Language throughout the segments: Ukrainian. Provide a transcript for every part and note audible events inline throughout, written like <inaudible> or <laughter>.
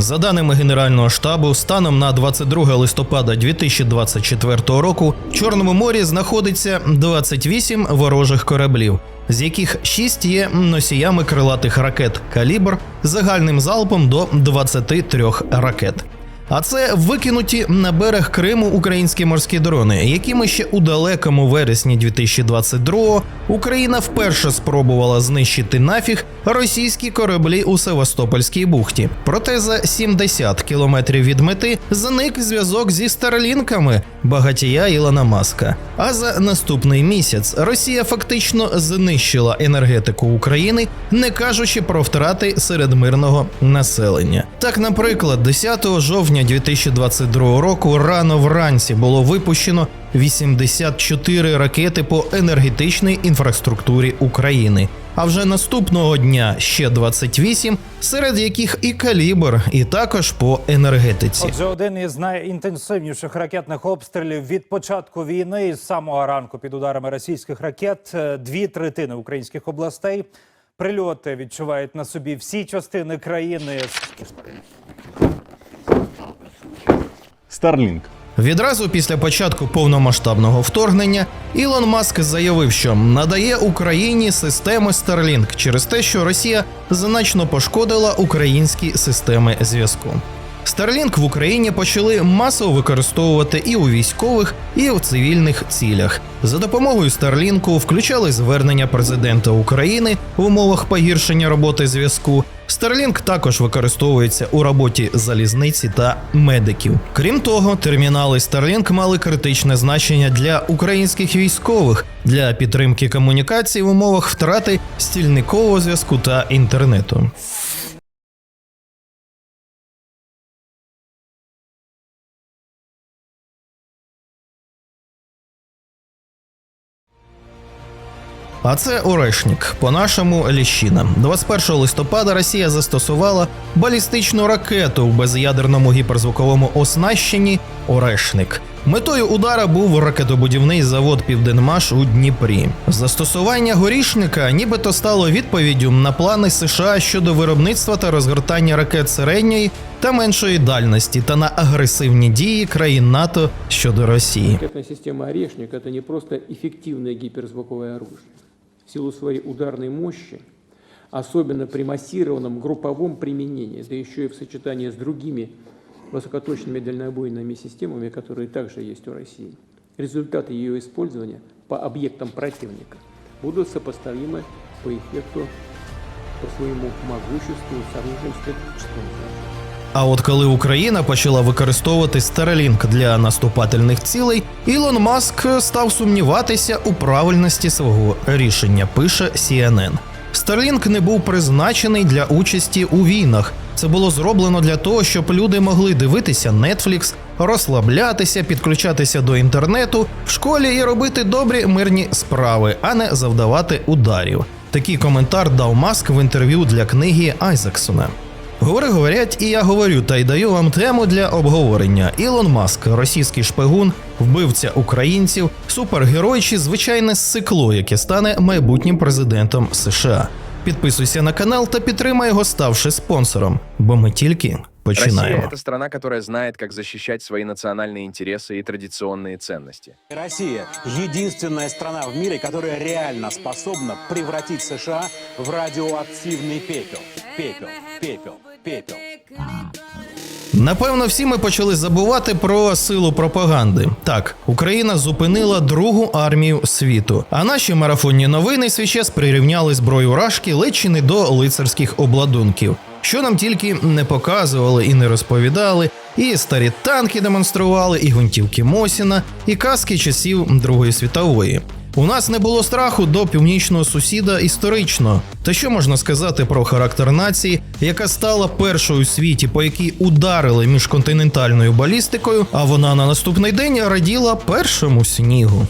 За даними Генерального штабу, станом на 22 листопада 2024 року в Чорному морі знаходиться 28 ворожих кораблів, з яких 6 є носіями крилатих ракет калібр загальним залпом до 23 ракет. А це викинуті на берег Криму українські морські дрони, якими ще у далекому вересні 2022-го Україна вперше спробувала знищити нафіг російські кораблі у Севастопольській бухті. Проте за 70 кілометрів від мети зник зв'язок зі старлінками багатія Ілона Маска. А за наступний місяць Росія фактично знищила енергетику України, не кажучи про втрати серед мирного населення. Так, наприклад, 10 жовтня 2022 року рано вранці було випущено 84 ракети по енергетичній інфраструктурі України. А вже наступного дня ще 28, серед яких і калібр, і також по енергетиці. Отже, один із найінтенсивніших ракетних обстрілів від початку війни з самого ранку під ударами російських ракет е, дві третини українських областей. Прильоти відчувають на собі всі частини країни. Starlink. Відразу після початку повномасштабного вторгнення Ілон Маск заявив, що надає Україні системи Starlink через те, що Росія значно пошкодила українські системи зв'язку. Starlink в Україні почали масово використовувати і у військових, і у цивільних цілях. За допомогою Starlink включали звернення президента України в умовах погіршення роботи зв'язку. Starlink також використовується у роботі залізниці та медиків. Крім того, термінали Starlink мали критичне значення для українських військових для підтримки комунікацій в умовах втрати стільникового зв'язку та інтернету. А це Орешнік, по-нашому Ліщина. 21 листопада Росія застосувала балістичну ракету в без'ядерному гіперзвуковому оснащенні Орешник. Метою удара був ракетобудівний завод Південмаш у Дніпрі. Застосування горішника нібито стало відповіддю на плани США щодо виробництва та розгортання ракет середньої та меншої дальності та на агресивні дії країн НАТО щодо Росії. Ракетная система «Орешник» — это не просто эффективное гиперзвуковое оружие. В силу своей ударной мощи, особенно при массированном групповом применении, да еще и в сочетании с другими высокоточными дальнобойными системами, которые также есть у России, результаты ее использования по объектам противника будут сопоставимы по эффекту, по своему могуществу с оружием стратегического значения. А от коли Україна почала використовувати Starlink для наступательних цілей, Ілон Маск став сумніватися у правильності свого рішення. Пише CNN. Starlink не був призначений для участі у війнах. Це було зроблено для того, щоб люди могли дивитися Netflix, розслаблятися, підключатися до інтернету в школі і робити добрі мирні справи, а не завдавати ударів. Такий коментар дав Маск в інтерв'ю для книги Айзексона. Говори, говорять, і я говорю, та й даю вам тему для обговорення. Ілон Маск, російський шпигун, вбивця українців, супергерой чи звичайне сикло, яке стане майбутнім президентом США. Підписуйся на канал та підтримай його, ставши спонсором, бо ми тільки починаємо. Россия – это страна, которая знает, как защищать свои национальные интересы и традиционные ценности. Россия – единственная страна в мире, которая реально способна превратить США в радиоактивный пепел. Пепел, пепел, пепел. Напевно, всі ми почали забувати про силу пропаганди. Так, Україна зупинила другу армію світу. А наші марафонні новини свій час прирівняли зброю рашки ледь не до лицарських обладунків. Що нам тільки не показували і не розповідали, і старі танки демонстрували, і гвинтівки Мосіна, і каски часів Другої світової. У нас не було страху до північного сусіда історично. Та що можна сказати про характер нації, яка стала першою у світі, по якій ударили міжконтинентальною балістикою, а вона на наступний день раділа першому снігу.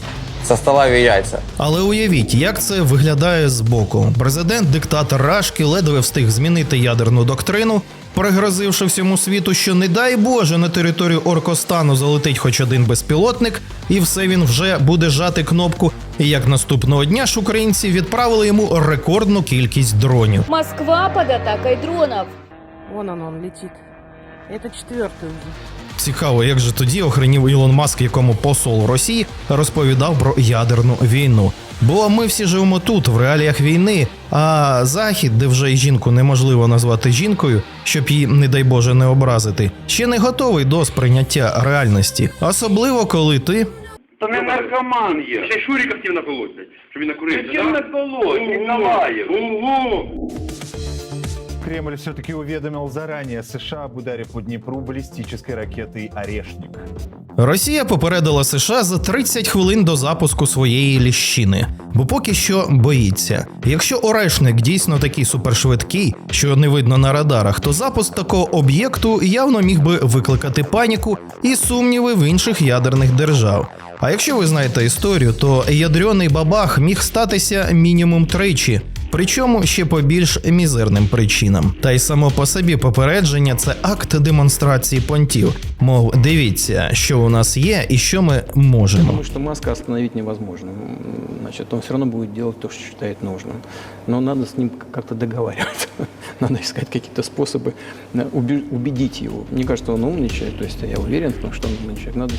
Со стола яйця. Але уявіть, як це виглядає збоку. Президент-диктатор Рашки ледве встиг змінити ядерну доктрину, пригрозивши всьому світу, що не дай Боже на територію Оркостану залетить хоч один безпілотник, і все він вже буде жати кнопку. І як наступного дня ж українці відправили йому рекордну кількість дронів. Москва под атакой дронов. Вон он, он летит. Это четвертый уже. Цікаво, як же тоді охренів Ілон Маск, якому посол Росії розповідав про ядерну війну. Бо ми всі живемо тут, в реаліях війни. А захід, де вже й жінку неможливо назвати жінкою, щоб її, не дай Боже, не образити, ще не готовий до сприйняття реальності, особливо коли ти Та не наркоман є. Ще хотів наколоть, блядь, щоб він накурився, Чим не колоть, Ніколаєв. Ого! Кремль все-таки уведомил заранее США об ударе по Днепру баллистической ракетой «Орешник». Росія попередила США за 30 хвилин до запуску своєї ліщини, бо поки що боїться. Якщо орешник дійсно такий супершвидкий, що не видно на радарах, то запуск такого об'єкту явно міг би викликати паніку і сумніви в інших ядерних держав. А якщо ви знаєте історію, то ядерний бабах міг статися мінімум тричі. Причому ще по більш мізерним причинам. Та й само по собі попередження це акт демонстрації понтів. Мов, дивіться, що у нас є і що ми можемо. Думаю, что Маска остановить невозможно. М, Значит, он все равно будет делать то, что считает нужным. Но надо с ним как-то договариваться. <laughs> Надо искать какие-то способы э, уби- убедить его. Мне кажется, он умный человек, то есть я уверен, в том, что он умный человек. Надо с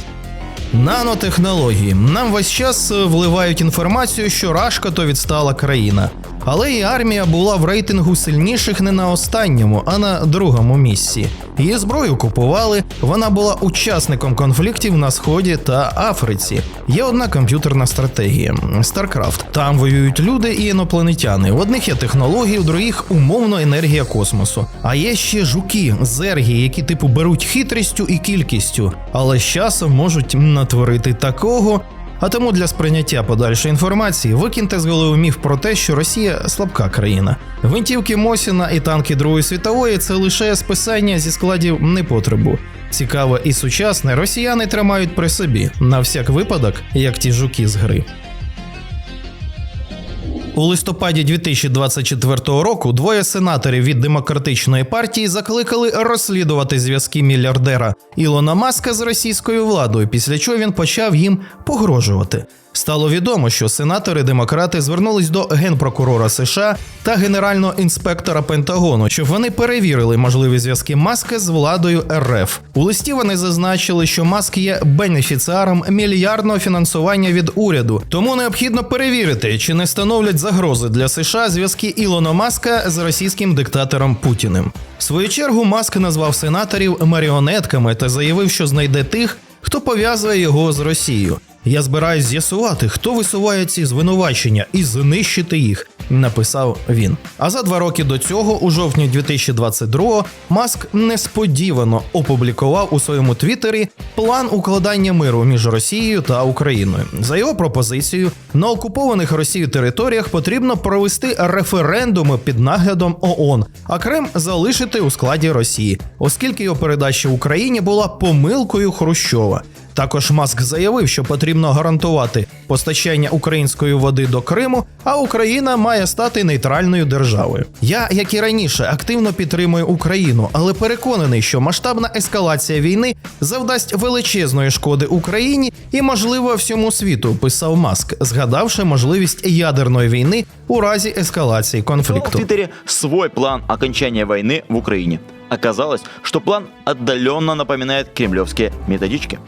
Нанотехнології нам весь час е, вливають інформацію, що Рашка то відстала країна. Але і армія була в рейтингу сильніших не на останньому, а на другому місці. Її зброю купували. Вона була учасником конфліктів на сході та Африці. Є одна комп'ютерна стратегія StarCraft. Там воюють люди і інопланетяни. В одних є технології, у других умовно енергія космосу. А є ще жуки, зерги, які типу беруть хитрістю і кількістю, але з часом можуть натворити такого. А тому для сприйняття подальшої інформації викиньте з голови міф про те, що Росія слабка країна. Гвинтівки Мосіна і танки Другої світової це лише списання зі складів непотребу. Цікаве і сучасне росіяни тримають при собі на всяк випадок, як ті жуки з гри. У листопаді 2024 року двоє сенаторів від демократичної партії закликали розслідувати зв'язки мільярдера Ілона Маска з російською владою, після чого він почав їм погрожувати. Стало відомо, що сенатори-демократи звернулись до генпрокурора США та генерального інспектора Пентагону, щоб вони перевірили можливі зв'язки Маска з владою РФ. У листі вони зазначили, що Маск є бенефіціаром мільярдного фінансування від уряду, тому необхідно перевірити, чи не становлять загрози для США зв'язки Ілона Маска з російським диктатором Путіним. В свою чергу Маск назвав сенаторів маріонетками та заявив, що знайде тих, хто пов'язує його з Росією. Я збираюсь з'ясувати, хто висуває ці звинувачення і знищити їх, написав він. А за два роки до цього, у жовтні 2022-го, Маск несподівано опублікував у своєму твіттері план укладання миру між Росією та Україною. За його пропозицією, на окупованих Росією територіях потрібно провести референдуми під наглядом ООН, а Крим залишити у складі Росії, оскільки його передача Україні була помилкою Хрущова. Також Маск заявив, що потрібно гарантувати постачання української води до Криму, а Україна має стати нейтральною державою. Я, як і раніше, активно підтримую Україну, але переконаний, що масштабна ескалація війни завдасть величезної шкоди Україні і, можливо, всьому світу, писав Маск, згадавши можливість ядерної війни у разі ескалації в конфлікту. Твиттере свой план окончания войны в Украине. Оказалось, что план отдаленно напоминает кремлевские методички.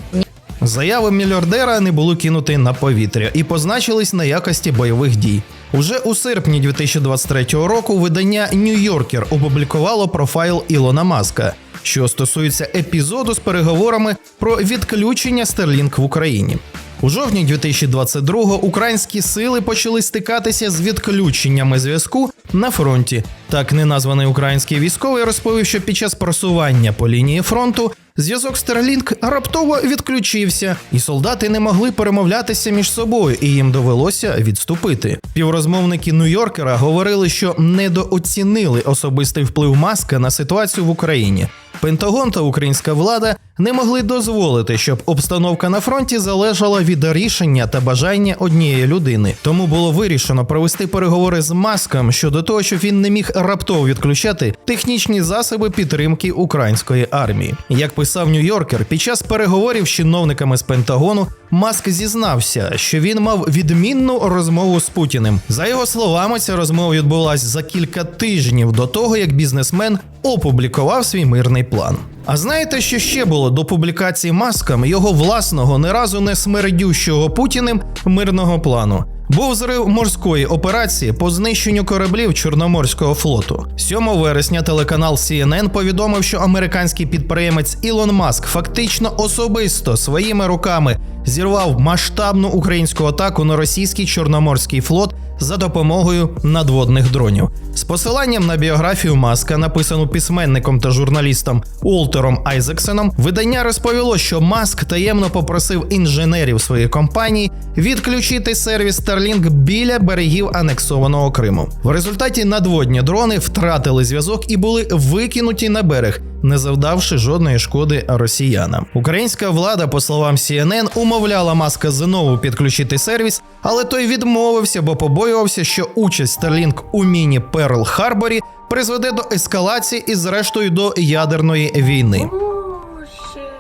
Заяви мільярдера не були кинуті на повітря і позначились на якості бойових дій. Уже у серпні 2023 року видання Yorker опублікувало профайл Ілона Маска, що стосується епізоду з переговорами про відключення Starlink в Україні. У жовтні 2022-го українські сили почали стикатися з відключеннями зв'язку на фронті. Так неназваний український військовий розповів, що під час просування по лінії фронту зв'язок Starlink раптово відключився, і солдати не могли перемовлятися між собою, і їм довелося відступити. Піврозмовники Нью-Йоркера говорили, що недооцінили особистий вплив маска на ситуацію в Україні. Пентагон та українська влада не могли дозволити, щоб обстановка на фронті залежала від рішення та бажання однієї людини. Тому було вирішено провести переговори з маском щодо того, щоб він не міг раптово відключати технічні засоби підтримки української армії. Як писав Нью-Йоркер, під час переговорів з чиновниками з Пентагону Маск зізнався, що він мав відмінну розмову з Путіним. За його словами, ця розмова відбулася за кілька тижнів до того, як бізнесмен опублікував свій мирний план. А знаєте, що ще було до публікації маскам його власного не разу не смердющого Путіним мирного плану? Був зрив морської операції по знищенню кораблів Чорноморського флоту. 7 вересня телеканал CNN повідомив, що американський підприємець Ілон Маск фактично особисто своїми руками зірвав масштабну українську атаку на російський чорноморський флот за допомогою надводних дронів. З посиланням на біографію Маска, написану письменником та журналістом Уолтером Айзексоном, видання розповіло, що Маск таємно попросив інженерів своєї компанії відключити сервіс Starlink біля берегів анексованого Криму. В результаті надводні дрони втратили зв'язок і були викинуті на берег, не завдавши жодної шкоди росіянам. Українська влада, по словам CNN, умовляла Маска знову підключити сервіс, але той відмовився, бо побоювався, що участь Starlink у міні Перл Харборі призведе до ескалації і, зрештою, до ядерної війни.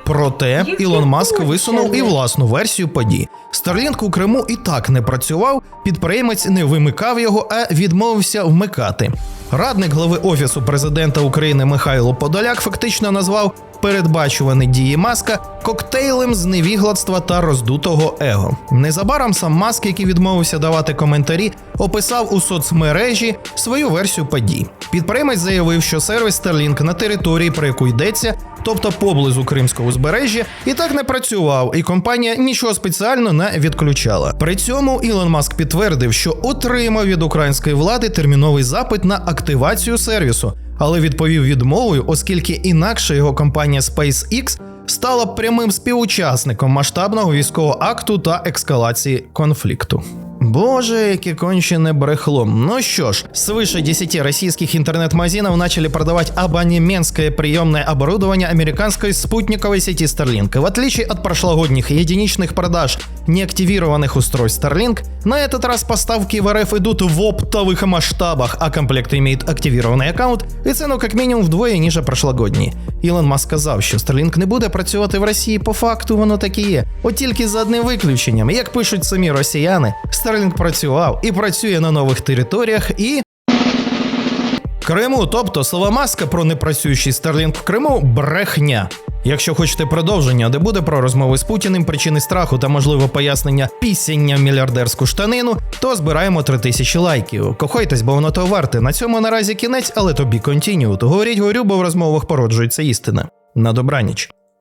Проте Ілон Маск висунув і власну версію подій. Starlink у Криму і так не працював, підприємець не вимикав його, а відмовився вмикати. Радник глави офісу президента України Михайло Подоляк фактично назвав передбачувані дії Маска коктейлем з та роздутого его. Незабаром сам Маск, який відмовився давати коментарі, описав у соцмережі свою версію подій. Підприємець заявив, що сервіс Starlink на території, про яку йдеться, тобто поблизу Кримського узбережжя, і так не працював, і компанія нічого спеціально не відключала. При цьому Ілон Маск підтвердив, що отримав від української влади терміновий запит на активацію сервісу, але відповів відмовою, оскільки інакше його компанія SpaceX стала прямим співучасником масштабного військового акту та ескалації конфлікту. Боже, яке кончене брехло. Ну что ж, свыше 10 российских интернет-магазинов начали продавать абонементское приемное оборудование американской спутниковой сети Starlink. И в отличие от прошлогодних единичных продаж неактивированных устройств Starlink, на этот раз поставки в РФ идут в оптовых масштабах, а комплект имеет активированный аккаунт і цену як мінімум вдвоє ніж прошлогодні. Ілон Маск сказав, що Starlink не буде працювати в Росії. По факту воно так і є. От тільки за одним виключенням, як пишуть самі росіяни, Starlink працював і працює на нових територіях і. Криму, тобто слова Маска про непрацюючий Starlink в Криму брехня. Якщо хочете продовження, де буде про розмови з Путіним, причини страху та можливо пояснення пісення в мільярдерську штанину, то збираємо 3000 лайків. Кохайтесь, бо воно то варте. На цьому наразі кінець, але тобі континю. Говоріть говорю, бо в розмовах породжується істина. На добраніч.